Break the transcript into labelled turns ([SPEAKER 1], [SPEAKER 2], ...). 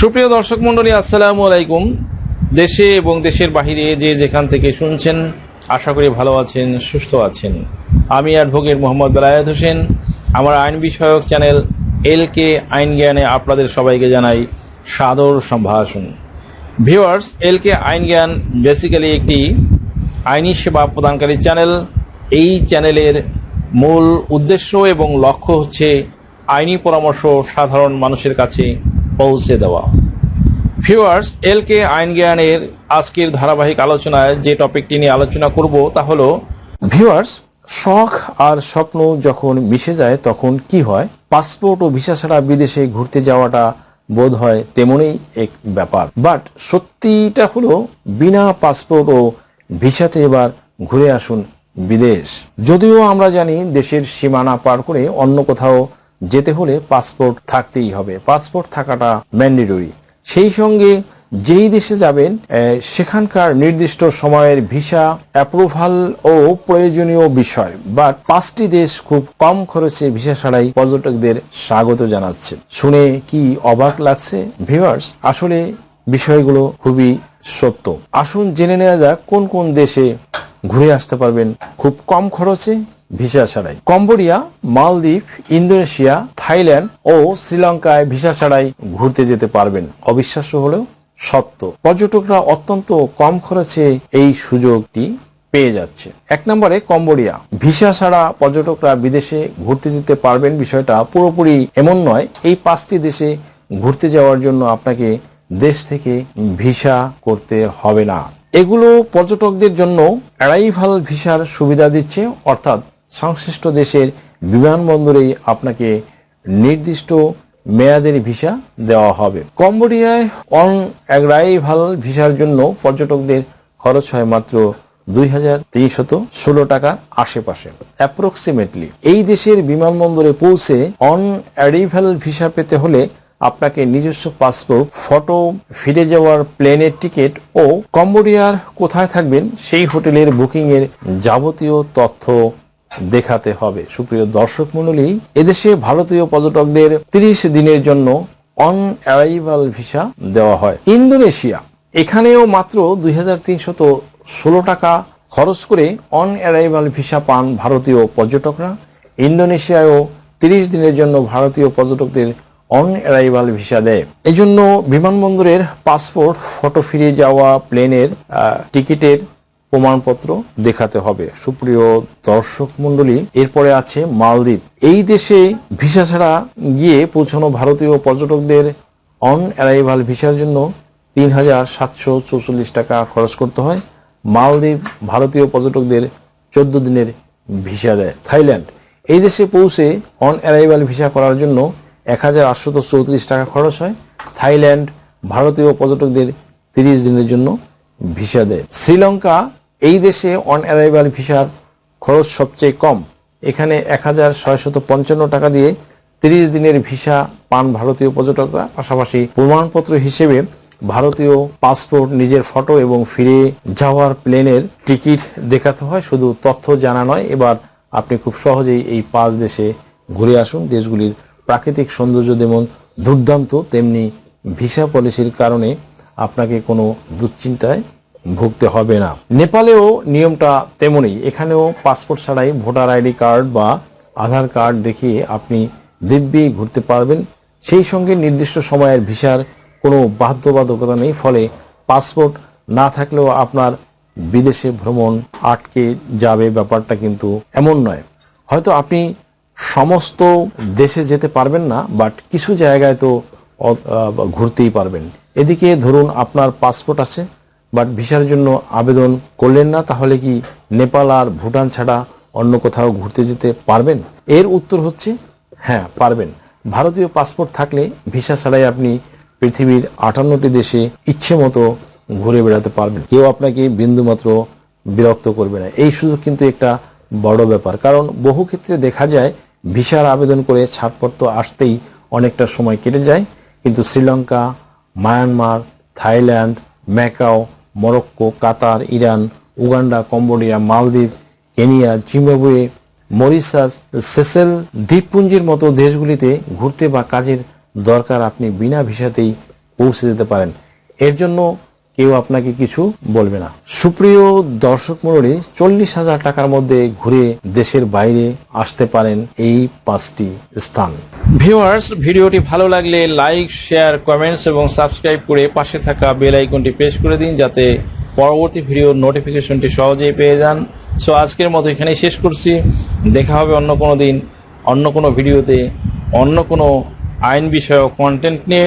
[SPEAKER 1] সুপ্রিয় দর্শক মন্ডলী আসসালামু আলাইকুম। দেশে এবং দেশের বাহিরে যে যেখান থেকে শুনছেন, আশা করি ভালো আছেন, সুস্থ আছেন। আমি অ্যাডভোকেট মোহাম্মদ বেলায়েত হোসেন। আমার আইন বিষয়ক চ্যানেল এল কে আইন জ্ঞানে আপনাদের সবাইকে জানাই সাদর সম্ভাষণ। ভিউয়ার্স এল কে আইন জ্ঞান বেসিক্যালি একটি আইনি সেবা প্রদানকারী চ্যানেল। এই চ্যানেলের মূল উদ্দেশ্য এবং লক্ষ্য হচ্ছে আইনি পরামর্শ সাধারণ মানুষের কাছে পৌঁছে দেওয়া। ভিউয়ার্স এল কে আইন জ্ঞানের আজকের ধারাবাহিক আলোচনায় যে টপিকটি নিয়ে আলোচনা করব তা হলো ভিউয়ার্স শখ আর স্বপ্ন যখন মিশে যায় তখন কি হয়? পাসপোর্ট ও ভিসা ছাড়া বিদেশে ঘুরতে যাওয়াটা বোধ হয় তেমনই এক ব্যাপার। বাট সত্যিটা হলো, বিনা পাসপোর্ট ও ভিসাতে এবার ঘুরে আসুন বিদেশ। যদিও আমরা জানি দেশের সীমানা পার করে অন্য কোথাও যেতে হলে পাসপোর্ট থাকতেই হবে। পাসপোর্ট থাকাটা ম্যান্ডেটরি। সেই সঙ্গে যেই দেশে যাবেন সেখানকার নির্দিষ্ট সময়ের ভিসা, অ্যাপ্রুভাল ও প্রয়োজনীয় বিষয় বাট পাঁচটি দেশ খুব কম খরচে ভিসা ছাড়াই পর্যটকদের স্বাগত জানাচ্ছে। শুনে কি অবাক লাগছে? ভিউয়ার্স, আসলে বিষয়গুলো খুবই সত্য। আসুন জেনে নেওয়া যাক কোন কোন দেশে ঘুরে আসতে পারবেন খুব কম খরচে ভিসা ছাড়াই। কম্বোডিয়া, মালদ্বীপ, ইন্দোনেশিয়া, থাইল্যান্ড ও শ্রীলঙ্কায় ভিসা ছাড়াই ঘুরতে যেতে পারবেন। অবিশ্বাস্য হলেও সত্য। পর্যটকরা অত্যন্ত কম খরচে এই সুযোগটি পেয়ে যাচ্ছে। এক নম্বরে কম্বোডিয়া। ভিসা ছাড়া পর্যটকরা বিদেশে ঘুরতে যেতে পারবেন বিষয়টা পুরোপুরি এমন নয়। এই পাঁচটি দেশে ঘুরতে যাওয়ার জন্য আপনাকে দেশ থেকে ভিসা করতে হবে না। এগুলো পর্যটকদের জন্য অ্যারাইভাল ভিসার সুবিধা দিচ্ছে, অর্থাৎ সংশ্লিষ্ট দেশের বিমানবন্দরেই আপনাকে নির্দিষ্ট মেয়াদের ভিসা দেওয়া হবে। কম্বোডিয়ায় অন অ্যারাইভাল ভিসার জন্য পর্যটকদের খরচ হয় মাত্র দুই হাজার তিনশত ষোলো টাকার আশেপাশে। অ্যাপ্রক্সিমেটলি এই দেশের বিমানবন্দরে পৌঁছে অন অ্যারাইভাল ভিসা পেতে হলে আপনাকে নিজস্ব পাসপোর্ট, ফটো, ফিরে যাওয়ার প্লেনের টিকিট ও কম্বোডিয়ার কোথায় থাকবেন সেই হোটেলের বুকিং এর যাবতীয় তথ্য দেখাতে হবে। সুপ্রিয় দর্শক মণ্ডলী, এদেশে ভারতীয় পর্যটকদের তিরিশ দিনের জন্য অন অ্যারাইভাল ভিসা দেওয়া হয়। ইন্দোনেশিয়া, এখানেও মাত্র দুই টাকা খরচ করে অন অ্যারাইভাল ভিসা পান ভারতীয় পর্যটকরা। ইন্দোনেশিয়ায়ও তিরিশ দিনের জন্য ভারতীয় পর্যটকদের অন অ্যারাইভাল ভিসা দেয়। এজন্য বিমানবন্দরের পাসপোর্ট ফটো ফিরে যাওয়া প্লেনের টিকিটের প্রমাণপত্র দেখাতে হবে। সুপ্রিয় দর্শক মণ্ডলী, এরপরে আছে মালদ্বীপ। এই দেশে ভিসা ছাড়া গিয়ে পৌঁছানো ভারতীয় পর্যটকদের অন অ্যারাইভাল ভিসার জন্য তিন হাজার সাতশো চৌচল্লিশ টাকা খরচ করতে হয়। মালদ্বীপ ভারতীয় পর্যটকদের চোদ্দ দিনের ভিসা দেয়। থাইল্যান্ড। এই দেশে পৌঁছে অন অ্যারাইভাল ভিসা করার জন্য এক হাজার আটশত চৌত্রিশ টাকা খরচ হয়। থাইল্যান্ড ভারতীয় পর্যটকদের তিরিশ দিনের জন্য ভিসা দেয়। শ্রীলঙ্কা এই দেশে অন অ্যারাইভাল ভিসার খরচ সবচেয়ে কম। এখানে এক হাজার ছয়শত পঞ্চান্ন টাকা দিয়ে তিরিশ দিনের ভিসা পান ভারতীয় পর্যটকরা। পাশাপাশি প্রমাণপত্র হিসেবে ভারতীয় পাসপোর্ট নিজের ফটো এবং ফিরে যাওয়ার প্লেনের টিকিট দেখাতে হয়। শুধু তথ্য জানা নয়, এবার আপনি খুব সহজেই এই পাঁচ দেশে ঘুরে আসুন। দেশগুলির প্রাকৃতিক সৌন্দর্য যেমন দুর্দান্ত, তেমনি ভিসা পলিসির কারণে আপনাকে কোনো দুশ্চিন্তায় ভুগতে হবে না। নেপালেও নিয়মটা তেমনই। এখানেও পাসপোর্ট ছাড়াই ভোটার আইডি কার্ড বা আধার কার্ড দেখিয়ে আপনি দিব্যি ঘুরতে পারবেন। সেই সঙ্গে নির্দিষ্ট সময়ের ভিসার কোনো বাধ্যবাধকতা নেই। ফলে পাসপোর্ট না থাকলেও আপনার বিদেশে ভ্রমণ আটকে যাবে। ব্যাপারটা কিন্তু এমন নয়। হয়তো আপনি সমস্ত দেশে যেতে পারবেন না, বাট কিছু জায়গায় তো ঘুরতেই পারবেন। এদিকে ধরুন আপনার পাসপোর্ট আছে। বাট ভিসার জন্য আবেদন করলেন না, তাহলে কি নেপাল আর ভুটান ছাড়া অন্য কোথাও ঘুরতে যেতে পারবেন? এর উত্তর হচ্ছে হ্যাঁ পারবেন। ভারতীয় পাসপোর্ট থাকলে ভিসা ছাড়াই আপনি পৃথিবীর আটান্নটি দেশে ইচ্ছে মতো ঘুরে বেড়াতে পারবেন। কেউ আপনাকে বিন্দুমাত্র বিরক্ত করবে না। এই সুযোগ কিন্তু একটা বড় ব্যাপার। কারণ বহু ক্ষেত্রে দেখা যায়, ভিসার আবেদন করে ছাড়পত্র আসতেই অনেকটা সময় কেটে যায়। কিন্তু Sri Lanka, Myanmar, Thailand, Macau Morocco, Qatar, Iran, Uganda, Cambodia, মালদ্বীপ, কেনিয়া, জিম্বাবুয়ে, মরিশাস, সেসেল দ্বীপপুঞ্জের মতো দেশগুলিতে ঘুরতে বা কাজের দরকার আপনি বিনা ভিসাতেই পৌঁছে যেতে পারেন। এর জন্য কেউ আপনাকে কিছু বলবে না। সুপ্রিয় দর্শক মন্ডলী চল্লিশ হাজার টাকার মধ্যে ঘুরে দেশের বাইরে আসতে পারেন এই পাঁচটি স্থান। ভিউয়ার্স, ভিডিওটি ভালো লাগলে লাইক, শেয়ার, কমেন্টস এবং সাবস্ক্রাইব করে পাশে থাকা বেল আইকনটি প্রেস করে দিন যাতে পরবর্তী ভিডিওর নোটিফিকেশনটি সহজেই পেয়ে যান। সো আজকের মতো এখানেই শেষ করছি। দেখা হবে অন্য কোনো দিন, অন্য কোনো ভিডিওতে, অন্য কোনো আইন বিষয়ক কন্টেন্ট নিয়ে।